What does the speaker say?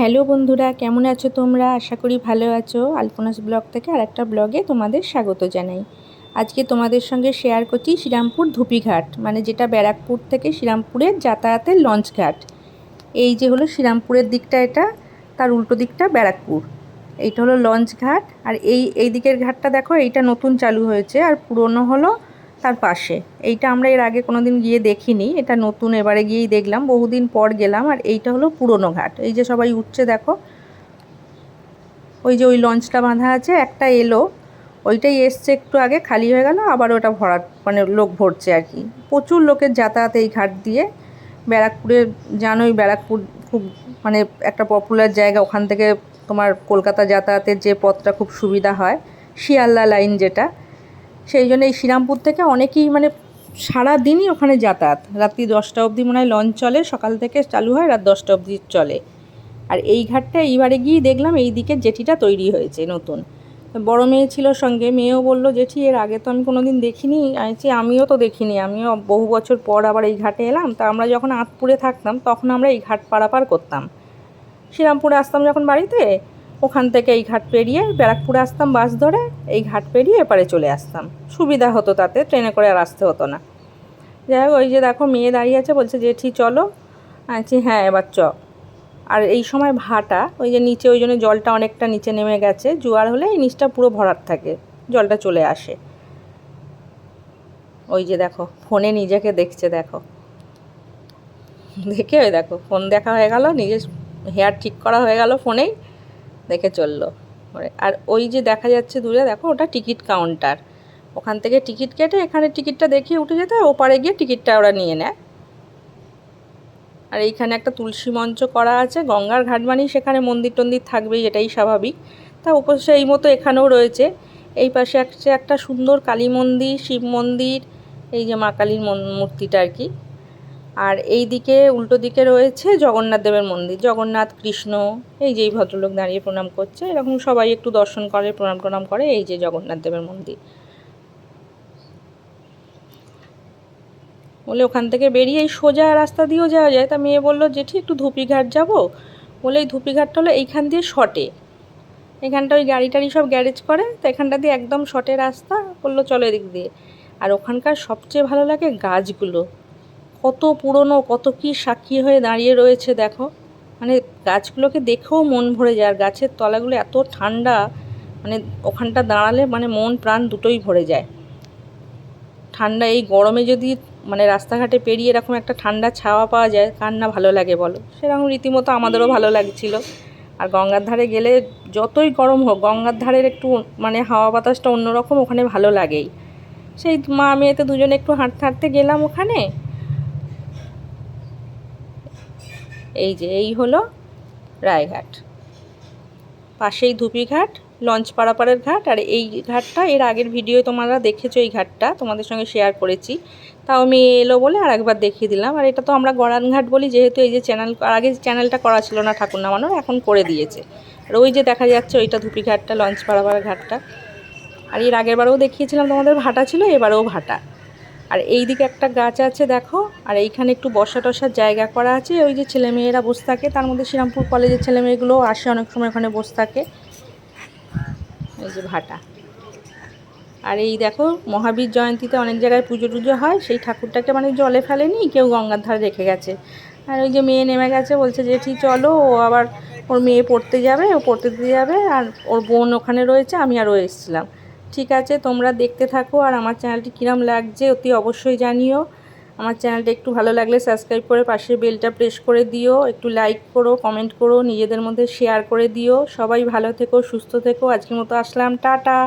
Hello বন্ধুরা, কেমন আছো তোমরা? আশা করি ভালো আছো। আলপনাস ব্লগ থেকে আর একটা ব্লগে তোমাদের স্বাগত জানাই। আজকে তোমাদের সঙ্গে শেয়ার করছি শ্রীরামপুর ধুপিঘাট মানে যেটা ব্যারাকপুর থেকে শ্রীরামপুরের যাতায়াতের লঞ্চ ঘাট। এই যে হলো শ্রীরামপুরের দিকটা এটা, তার উল্টো দিকটা ব্যারাকপুর। এইটা হলো লঞ্চ ঘাট, আর এই এই দিকের ঘাটটা দেখো, এইটা নতুন চালু হয়েছে, আর পুরনো হলো তার পাশে। এইটা আমরা এর আগে কোনো দিন গিয়ে দেখিনি, এটা নতুন, এবারে গিয়েই দেখলাম। বহুদিন পর গেলাম, আর এইটা হলো পুরনো ঘাট। এই যে সবাই উঠছে, দেখো। ওই যে ওই লঞ্চটা বাঁধা আছে, একটা এলো। ওইটাই এসছে একটু আগে, খালি হয়ে গেল, আবার ওটা ভরা মানে লোক ভরছে আর কি। প্রচুর লোকের যাতায়াত এই ঘাট দিয়ে। ব্যারাকপুরে, জানোই ব্যারাকপুর খুব মানে একটা পপুলার জায়গা। ওখান থেকে তোমার কলকাতা যাতায়াতের যে পথটা খুব সুবিধা হয়, শিয়ালদা লাইন যেটা। সেই জন্য এই শ্রীরামপুর থেকে অনেকেই মানে সারা দিনই ওখানে যাতায়াত। রাত্রি দশটা অবধি মনে হয় লঞ্চ চলে, সকাল থেকে চালু হয়, রাত দশটা অবধি চলে। আর এই ঘাটটা এইবারে গিয়ে দেখলাম এই দিকে জেঠিটা তৈরি হয়েছে নতুন। বড় মেয়ে ছিল সঙ্গে, মেয়েও বলল, জেঠি, এর আগে তো আমি কোনো দিন দেখিনি আছি আমিও তো দেখিনি। আমিও বহু বছর পর আবার এই ঘাটে এলাম। তা আমরা যখন আতপুরে থাকতাম, তখন আমরা এই ঘাট পারাপার করতাম। শ্রীরামপুরে আসতাম যখন বাড়িতে ওখান থেকে এই ঘাট পেরিয়ে ব্যারাকপুরে আসতাম বাস ধরে, এই ঘাট পেরিয়ে এপারে চলে আসতাম। সুবিধা হতো তাতে, ট্রেনে করে আর আসতে হতো না। যাই হোক, ওই যে দেখো মেয়ে দাঁড়িয়ে আছে, বলছে, জেঠি, চলো। আছি হ্যাঁ এবার চ। আর এই সময় ভাটা, ওই যে নিচে, ওই জন্য জলটা অনেকটা নিচে নেমে গেছে, জোয়ার হলে এই নিচটা পুরো ভরাট থাকে, জলটা চলে আসে। ওই যে দেখো, ফোনে নিজেকে দেখছে, দেখো। দেখে ওই দেখো, ফোন দেখা হয়ে গেল, নিজের হেয়ার ঠিক করা হয়ে গেল ফোনেই। দেখে চলল। আর ওই যে দেখা যাচ্ছে দূরে, দেখো ওটা টিকিট কাউন্টার। ওখান থেকে টিকিট কেটে এখানে টিকিটটা দেখিয়ে উঠে যেতে ওপারে গিয়ে টিকিটটা ওরা নিয়ে নেয়। আর এইখানে একটা তুলসী মঞ্চ করা আছে, গঙ্গার ঘাট মানেই সেখানে মন্দির টন্দির থাকবেই, এটাই স্বাভাবিক। তা অবশ্যই এই মতো এখানেও রয়েছে। এই পাশে একটা সুন্দর কালী মন্দির, শিব মন্দির, এই যে মা কালীর মূর্তিটা আর কি। আর এই দিকে, উল্টো দিকে রয়েছে জগন্নাথ দেবের মন্দির। জগন্নাথ, কৃষ্ণ, এই যে এই ভদ্রলোক দাঁড়িয়ে প্রণাম করছে, এরকম সবাই একটু দর্শন করে, প্রণাম প্রণাম করে, এই যে জগন্নাথ দেবের মন্দির। বলে ওখান থেকে বেরিয়ে এই সোজা রাস্তা দিয়েও যাওয়া যায়। তা মেয়ে বলল, জেঠি, একটু ধুপিঘাট যাব? বলে, এই ধুপিঘাটটা হলো এইখান দিয়ে শটে। এখানটা ওই গাড়ি টাড়ি সব গ্যারেজ করে, তো এখানটা দিয়ে একদম শটে রাস্তা। বলল, চলো এদিক দিয়ে। আর ওখানকার সবচেয়ে ভালো লাগে গাছগুলো। কত পুরনো, কত কি সাক্ষী হয়ে দাঁড়িয়ে রয়েছে দেখো। মানে গাছগুলোকে দেখেও মন ভরে যায়, আর গাছের তলাগুলো এত ঠান্ডা মানে ওখানটা দাঁড়ালে মানে মন, প্রাণ দুটোই ভরে যায়। ঠান্ডা, এই গরমে যদি মানে রাস্তাঘাটে পেরিয়ে এরকম একটা ঠান্ডা ছাওয়া পাওয়া যায়, কার না ভালো লাগে বলো? সেরকম রীতিমতো আমাদেরও ভালো লাগছিল। আর গঙ্গার ধারে গেলে যতই গরম হোক, গঙ্গার ধারের একটু মানে হাওয়া বাতাসটা অন্যরকম, ওখানে ভালো লাগেই। সেই মা মেয়েতে দুজনে একটু হাঁটতে হাঁটতে গেলাম ওখানে। এই যে, এই হলো রায়ঘাট পাশেই ধুপিঘাট লঞ্চ পাড়াপাড়ের ঘাট, আর এই ঘাটটা, এর আগের ভিডিও তোমরা দেখেছ এই ঘাটটা, তোমাদের সঙ্গে শেয়ার করেছি। তাও আমি এলো বলে আর একবার দেখিয়ে দিলাম। আর এটা তো আমরা গড়ান ঘাট বলি, যেহেতু এই যে চ্যানেল আগে চ্যানেলটা করা ছিল না ঠাকুর নামানোর, এখন করে দিয়েছে। আর ওই যে দেখা যাচ্ছে, ওইটা ধুপিঘাটটা লঞ্চ পাড়াপাড়ার ঘাটটা। আর এর আগের বারেও দেখিয়েছিলাম, তোমাদের ভাটা ছিল, এবারেও ভাটা। আর এই দিকে একটা গাছ আছে, দেখো। আর এইখানে একটু বসা টসার জায়গা করা আছে। ওই যে ছেলেমেয়েরা বসে থাকে। তার মধ্যে শ্রীরামপুর কলেজের ছেলেমেয়েগুলোও আসে অনেক সময় ওখানে বসে থাকে। এই যে ভাটা। আর এই দেখো, মহাবীর জয়ন্তীতে অনেক জায়গায় পুজো টুজো হয়। সেই ঠাকুরটাকে মানে জলে ফেলেনি, কেউ গঙ্গার ধারে রেখে গেছে। আর ওই যে মেয়ে নেমে গেছে, বলছে যে ঠিক চলো, ও আবার ওর মেয়ে পড়তে যাবে, ও পড়তে যাবে, আর ওর বোন ওখানে রয়েছে, আমি আরও এসেছিলাম। ঠিক আছে, তোমরা দেখতে থাকো আর আমার চ্যানেলটি কীরম লাগছে অতি অবশ্যই জানিও। আমার চ্যানেলটা একটু ভালো লাগলে সাবস্ক্রাইব করে পাশের বেলটা প্রেস করে দিও, একটু লাইক করো, কমেন্ট করো, নিজেদের মধ্যে শেয়ার করে দিও। সবাই ভালো থেকো, সুস্থ থেকো। আজকের মতো আসলাম, টাটা।